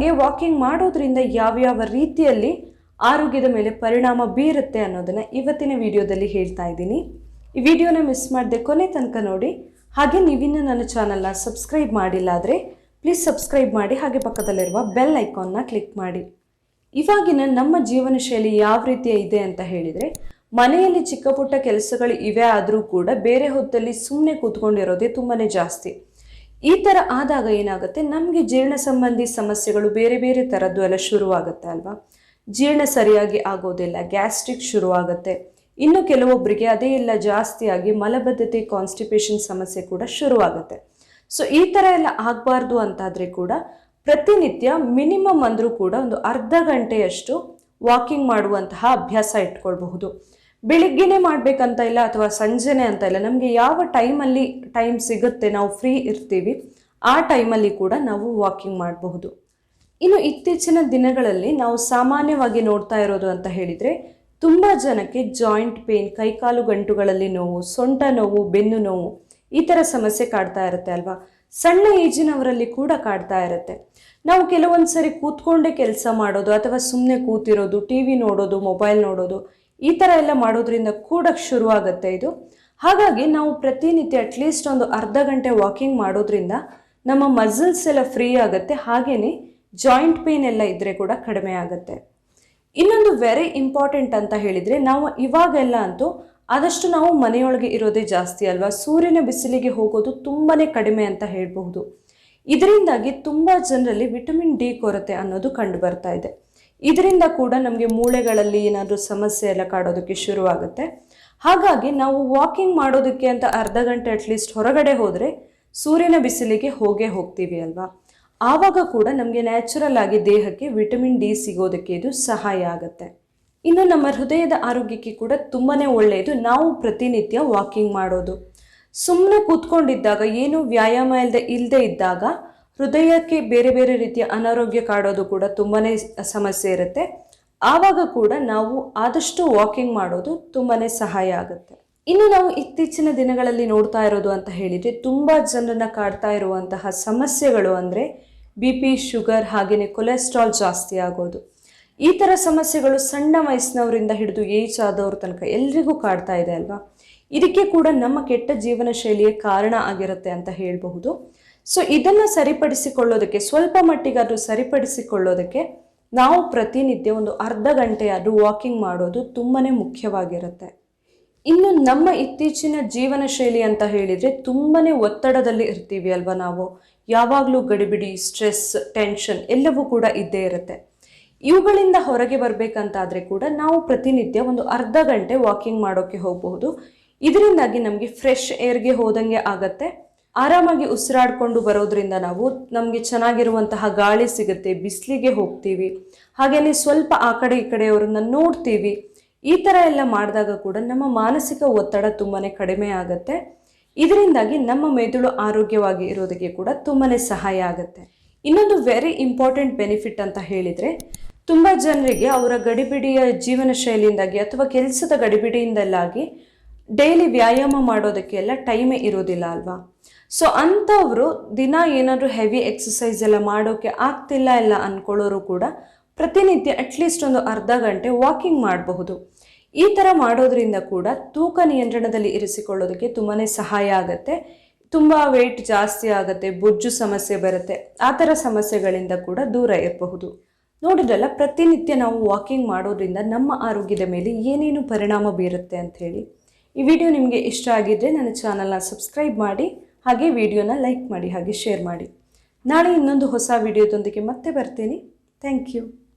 ನಮಗೆ ವಾಕಿಂಗ್ ಮಾಡೋದ್ರಿಂದ ಯಾವ್ಯಾವ ರೀತಿಯಲ್ಲಿ ಆರೋಗ್ಯದ ಮೇಲೆ ಪರಿಣಾಮ ಬೀರುತ್ತೆ ಅನ್ನೋದನ್ನು ಇವತ್ತಿನ ವಿಡಿಯೋದಲ್ಲಿ ಹೇಳ್ತಾ ಇದ್ದೀನಿ. ಈ ವಿಡಿಯೋನ ಮಿಸ್ ಮಾಡದೆ ಕೊನೆ ತನಕ ನೋಡಿ. ಹಾಗೆ ನೀವಿನ್ನೂ ನನ್ನ ಚಾನಲ್ನ ಸಬ್ಸ್ಕ್ರೈಬ್ ಮಾಡಿಲ್ಲ ಆದರೆ ಪ್ಲೀಸ್ ಸಬ್ಸ್ಕ್ರೈಬ್ ಮಾಡಿ, ಹಾಗೆ ಪಕ್ಕದಲ್ಲಿರುವ ಬೆಲ್ ಐಕಾನ್ನ ಕ್ಲಿಕ್ ಮಾಡಿ. ಇವಾಗಿನ ನಮ್ಮ ಜೀವನ ಶೈಲಿ ಯಾವ ರೀತಿಯ ಇದೆ ಅಂತ ಹೇಳಿದರೆ, ಮನೆಯಲ್ಲಿ ಚಿಕ್ಕ ಪುಟ್ಟ ಕೆಲಸಗಳು ಇವೆ ಆದರೂ ಕೂಡ ಬೇರೆ ಹೊತ್ತಲ್ಲಿ ಸುಮ್ಮನೆ ಕೂತ್ಕೊಂಡಿರೋದೇ ತುಂಬಾ ಜಾಸ್ತಿ. ಈ ಥರ ಆದಾಗ ಏನಾಗುತ್ತೆ? ನಮಗೆ ಜೀರ್ಣ ಸಂಬಂಧಿ ಸಮಸ್ಯೆಗಳು ಬೇರೆ ಬೇರೆ ಥರದ್ದು ಎಲ್ಲ ಶುರುವಾಗುತ್ತೆ ಅಲ್ವಾ? ಜೀರ್ಣ ಸರಿಯಾಗಿ ಆಗೋದಿಲ್ಲ, ಗ್ಯಾಸ್ಟ್ರಿಕ್ ಶುರುವಾಗುತ್ತೆ. ಇನ್ನು ಕೆಲವೊಬ್ಬರಿಗೆ ಅದೇ ಎಲ್ಲ ಜಾಸ್ತಿಯಾಗಿ ಮಲಬದ್ಧತೆ ಕಾನ್ಸ್ಟಿಪೇಷನ್ ಸಮಸ್ಯೆ ಕೂಡ ಶುರುವಾಗುತ್ತೆ. ಸೊ ಈ ಥರ ಎಲ್ಲ ಆಗಬಾರ್ದು ಅಂತಾದರೆ ಕೂಡ ಪ್ರತಿನಿತ್ಯ ಮಿನಿಮಮ್ ಅಂದರೂ ಕೂಡ ಒಂದು ಅರ್ಧ ಗಂಟೆಯಷ್ಟು ವಾಕಿಂಗ್ ಮಾಡುವಂತಹ ಅಭ್ಯಾಸ ಇಟ್ಕೊಳ್ಬಹುದು. ಬೆಳಿಗ್ಗೆನೆ ಮಾಡಬೇಕಂತ ಇಲ್ಲ ಅಥವಾ ಸಂಜೆನೆ ಅಂತ ಇಲ್ಲ. ನಮಗೆ ಯಾವ ಟೈಮಲ್ಲಿ ಟೈಮ್ ಸಿಗುತ್ತೆ, ನಾವು ಫ್ರೀ ಇರ್ತೀವಿ, ಆ ಟೈಮಲ್ಲಿ ಕೂಡ ನಾವು ವಾಕಿಂಗ್ ಮಾಡಬಹುದು. ಇನ್ನು ಇತ್ತೀಚಿನ ದಿನಗಳಲ್ಲಿ ನಾವು ಸಾಮಾನ್ಯವಾಗಿ ನೋಡ್ತಾ ಇರೋದು ಅಂತ ಹೇಳಿದರೆ, ತುಂಬ ಜನಕ್ಕೆ ಜಾಯಿಂಟ್ ಪೇನ್, ಕೈಕಾಲು ಗಂಟುಗಳಲ್ಲಿ ನೋವು, ಸೊಂಟ ನೋವು, ಬೆನ್ನು ನೋವು ಈ ಥರ ಸಮಸ್ಯೆ ಕಾಡ್ತಾ ಇರುತ್ತೆ ಅಲ್ವಾ? ಸಣ್ಣ ಏಜಿನವರಲ್ಲಿ ಕೂಡ ಕಾಡ್ತಾ ಇರುತ್ತೆ. ನಾವು ಕೆಲವೊಂದು ಸರಿ ಕೂತ್ಕೊಂಡೇ ಕೆಲಸ ಮಾಡೋದು ಅಥವಾ ಸುಮ್ಮನೆ ಕೂತಿರೋದು, ಟಿ ವಿ ನೋಡೋದು, ಮೊಬೈಲ್ ನೋಡೋದು ಈ ಥರ ಎಲ್ಲ ಮಾಡೋದ್ರಿಂದ ಕೂಡಕ್ಕೆ ಶುರುವಾಗುತ್ತೆ ಇದು. ಹಾಗಾಗಿ ನಾವು ಪ್ರತಿನಿತ್ಯ ಅಟ್ಲೀಸ್ಟ್ ಒಂದು ಅರ್ಧ ಗಂಟೆ ವಾಕಿಂಗ್ ಮಾಡೋದ್ರಿಂದ ನಮ್ಮ ಮಸಲ್ಸ್ ಎಲ್ಲ ಫ್ರೀ ಆಗುತ್ತೆ ಹಾಗೆಯೇ ಜಾಯಿಂಟ್ ಪೇನ್ ಎಲ್ಲ ಇದ್ದರೆ ಕೂಡ ಕಡಿಮೆ ಆಗುತ್ತೆ. ಇನ್ನೊಂದು ವೆರಿ ಇಂಪಾರ್ಟೆಂಟ್ ಅಂತ ಹೇಳಿದರೆ ನಾವು ಇವಾಗೆಲ್ಲ ಅಂತೂ ಆದಷ್ಟು ನಾವು ಮನೆಯೊಳಗೆ ಇರೋದೇ ಜಾಸ್ತಿ ಅಲ್ವಾ? ಸೂರ್ಯನ ಬಿಸಿಲಿಗೆ ಹೋಗೋದು ತುಂಬಾ ಕಡಿಮೆ ಅಂತ ಹೇಳಬಹುದು. ಇದರಿಂದಾಗಿ ತುಂಬ ಜನರಲ್ಲಿ ವಿಟಮಿನ್ ಡಿ ಕೊರತೆ ಅನ್ನೋದು ಕಂಡು ಬರ್ತಾ ಇದೆ. ಇದರಿಂದ ಕೂಡ ನಮಗೆ ಮೂಳೆಗಳಲ್ಲಿ ಏನಾದರೂ ಸಮಸ್ಯೆ ಎಲ್ಲ ಕಾಡೋದಕ್ಕೆ ಶುರುವಾಗುತ್ತೆ. ಹಾಗಾಗಿ ನಾವು ವಾಕಿಂಗ್ ಮಾಡೋದಕ್ಕೆ ಅಂತ ಅರ್ಧ ಗಂಟೆ ಅಟ್ಲೀಸ್ಟ್ ಹೊರಗಡೆ ಹೋದರೆ ಸೂರ್ಯನ ಬಿಸಿಲಿಗೆ ಹೋಗೇ ಹೋಗ್ತೀವಿ ಅಲ್ವಾ? ಆವಾಗ ಕೂಡ ನಮಗೆ ನ್ಯಾಚುರಲ್ ಆಗಿ ದೇಹಕ್ಕೆ ವಿಟಮಿನ್ ಡಿ ಸಿಗೋದಕ್ಕೆ ಇದು ಸಹಾಯ ಆಗುತ್ತೆ. ಇನ್ನು ನಮ್ಮ ಹೃದಯದ ಆರೋಗ್ಯಕ್ಕೆ ಕೂಡ ತುಂಬಾ ಒಳ್ಳೆಯದು. ನಾವು ಪ್ರತಿನಿತ್ಯ ವಾಕಿಂಗ್ ಮಾಡೋದು. ಸುಮ್ಮನೆ ಕೂತ್ಕೊಂಡಿದ್ದಾಗ, ಏನು ವ್ಯಾಯಾಮ ಇಲ್ಲದೆ ಇಲ್ಲದೆ ಇದ್ದಾಗ ಹೃದಯಕ್ಕೆ ಬೇರೆ ಬೇರೆ ರೀತಿಯ ಅನಾರೋಗ್ಯ ಕಾಡೋದು ಕೂಡ ತುಂಬಾ ಸಮಸ್ಯೆ ಇರುತ್ತೆ. ಆವಾಗ ಕೂಡ ನಾವು ಆದಷ್ಟು ವಾಕಿಂಗ್ ಮಾಡೋದು ತುಂಬಾ ಸಹಾಯ ಆಗುತ್ತೆ. ಇನ್ನು ನಾವು ಇತ್ತೀಚಿನ ದಿನಗಳಲ್ಲಿ ನೋಡ್ತಾ ಇರೋದು ಅಂತ ಹೇಳಿದರೆ ತುಂಬ ಜನರನ್ನ ಕಾಡ್ತಾ ಇರುವಂತಹ ಸಮಸ್ಯೆಗಳು ಅಂದರೆ ಬಿ ಪಿ ಶುಗರ್ ಹಾಗೆಯೇ ಕೊಲೆಸ್ಟ್ರಾಲ್ ಜಾಸ್ತಿ ಆಗೋದು. ಈ ಥರ ಸಮಸ್ಯೆಗಳು ಸಣ್ಣ ವಯಸ್ಸಿನವರಿಂದ ಹಿಡಿದು ಏಜ್ ಆದವ್ರ ತನಕ ಎಲ್ರಿಗೂ ಕಾಡ್ತಾ ಇದೆ ಅಲ್ವಾ? ಇದಕ್ಕೆ ಕೂಡ ನಮ್ಮ ಕೆಟ್ಟ ಜೀವನ ಶೈಲಿಯೇ ಕಾರಣ ಆಗಿರುತ್ತೆ ಅಂತ ಹೇಳಬಹುದು. ಸೊ ಇದನ್ನು ಸರಿಪಡಿಸಿಕೊಳ್ಳೋದಕ್ಕೆ, ಸ್ವಲ್ಪ ಮಟ್ಟಿಗಾದರೂ ಸರಿಪಡಿಸಿಕೊಳ್ಳೋದಕ್ಕೆ ನಾವು ಪ್ರತಿನಿತ್ಯ ಒಂದು ಅರ್ಧ ಗಂಟೆಯಾದರೂ ವಾಕಿಂಗ್ ಮಾಡೋದು ತುಂಬಾ ಮುಖ್ಯವಾಗಿರುತ್ತೆ. ಇನ್ನು ನಮ್ಮ ಇತ್ತೀಚಿನ ಜೀವನ ಶೈಲಿ ಅಂತ ಹೇಳಿದರೆ ತುಂಬಾ ಒತ್ತಡದಲ್ಲಿ ಇರ್ತೀವಿ ಅಲ್ವಾ ನಾವು? ಯಾವಾಗಲೂ ಗಡಿಬಿಡಿ ಸ್ಟ್ರೆಸ್ ಟೆನ್ಷನ್ ಎಲ್ಲವೂ ಕೂಡ ಇದ್ದೇ ಇರುತ್ತೆ. ಇವುಗಳಿಂದ ಹೊರಗೆ ಬರಬೇಕಂತಾದರೆ ಕೂಡ ನಾವು ಪ್ರತಿನಿತ್ಯ ಒಂದು ಅರ್ಧ ಗಂಟೆ ವಾಕಿಂಗ್ ಮಾಡೋಕ್ಕೆ ಹೋಗಬಹುದು. ಇದರಿಂದಾಗಿ ನಮಗೆ ಫ್ರೆಶ್ ಏರ್ಗೆ ಹೋದಂಗೆ ಆಗತ್ತೆ. ಆರಾಮಾಗಿ ಉಸಿರಾಡಿಕೊಂಡು ಬರೋದ್ರಿಂದ ನಾವು ನಮಗೆ ಚೆನ್ನಾಗಿರುವಂತಹ ಗಾಳಿ ಸಿಗುತ್ತೆ, ಬಿಸಿಲಿಗೆ ಹೋಗ್ತೀವಿ. ಹಾಗೆಯೇ ಸ್ವಲ್ಪ ಆ ಕಡೆ ಈ ಕಡೆಯವರನ್ನ ನೋಡ್ತೀವಿ. ಈ ಥರ ಎಲ್ಲ ಮಾಡಿದಾಗ ಕೂಡ ನಮ್ಮ ಮಾನಸಿಕ ಒತ್ತಡ ತುಂಬಾ ಕಡಿಮೆ ಆಗುತ್ತೆ. ಇದರಿಂದಾಗಿ ನಮ್ಮ ಮೆದುಳು ಆರೋಗ್ಯವಾಗಿ ಇರೋದಕ್ಕೆ ಕೂಡ ತುಂಬಾ ಸಹಾಯ ಆಗುತ್ತೆ. ಇನ್ನೊಂದು ವೆರಿ ಇಂಪಾರ್ಟೆಂಟ್ ಬೆನಿಫಿಟ್ ಅಂತ ಹೇಳಿದರೆ, ತುಂಬ ಜನರಿಗೆ ಅವರ ಗಡಿಬಿಡಿಯ ಜೀವನ ಶೈಲಿಯಿಂದಾಗಿ ಅಥವಾ ಕೆಲಸದ ಗಡಿಬಿಡಿಯಿಂದಲಾಗಿ ಡೈಲಿ ವ್ಯಾಯಾಮ ಮಾಡೋದಕ್ಕೆಲ್ಲ ಟೈಮೇ ಇರೋದಿಲ್ಲ ಅಲ್ವಾ? ಸೊ ಅಂಥವರು ದಿನ ಏನಾದರೂ ಹೆವಿ ಎಕ್ಸಸೈಸ್ ಎಲ್ಲ ಮಾಡೋಕ್ಕೆ ಆಗ್ತಿಲ್ಲ ಎಲ್ಲ ಅಂದ್ಕೊಳ್ಳೋರು ಕೂಡ ಪ್ರತಿನಿತ್ಯ ಅಟ್ಲೀಸ್ಟ್ ಒಂದು ಅರ್ಧ ಗಂಟೆ ವಾಕಿಂಗ್ ಮಾಡಬಹುದು. ಈ ಥರ ಮಾಡೋದ್ರಿಂದ ಕೂಡ ತೂಕ ನಿಯಂತ್ರಣದಲ್ಲಿ ಇರಿಸಿಕೊಳ್ಳೋದಕ್ಕೆ ತುಂಬಾ ಸಹಾಯ ಆಗುತ್ತೆ. ತುಂಬ ವೆಯ್ಟ್ ಜಾಸ್ತಿ ಆಗುತ್ತೆ, ಬೊಜ್ಜು ಸಮಸ್ಯೆ ಬರುತ್ತೆ. ಆ ಥರ ಸಮಸ್ಯೆಗಳಿಂದ ಕೂಡ ದೂರ ಇರಬಹುದು. ನೋಡಿದ್ರಲ್ಲ, ಪ್ರತಿನಿತ್ಯ ನಾವು ವಾಕಿಂಗ್ ಮಾಡೋದ್ರಿಂದ ನಮ್ಮ ಆರೋಗ್ಯದ ಮೇಲೆ ಏನೇನು ಪರಿಣಾಮ ಬೀರುತ್ತೆ ಅಂತ ಹೇಳಿ ಈ ವಿಡಿಯೋ ನಿಮಗೆ ಇಷ್ಟ ಆಗಿದ್ದರೆ ನನ್ನ ಚಾನಲ್ನ ಸಬ್ಸ್ಕ್ರೈಬ್ ಮಾಡಿ, ಹಾಗೆ ವಿಡಿಯೋನ ಲೈಕ್ ಮಾಡಿ, ಹಾಗೆ ಶೇರ್ ಮಾಡಿ. ನಾಳೆ ಇನ್ನೊಂದು ಹೊಸ ವಿಡಿಯೋದೊಂದಿಗೆ ಮತ್ತೆ ಬರ್ತೀನಿ. Thank you.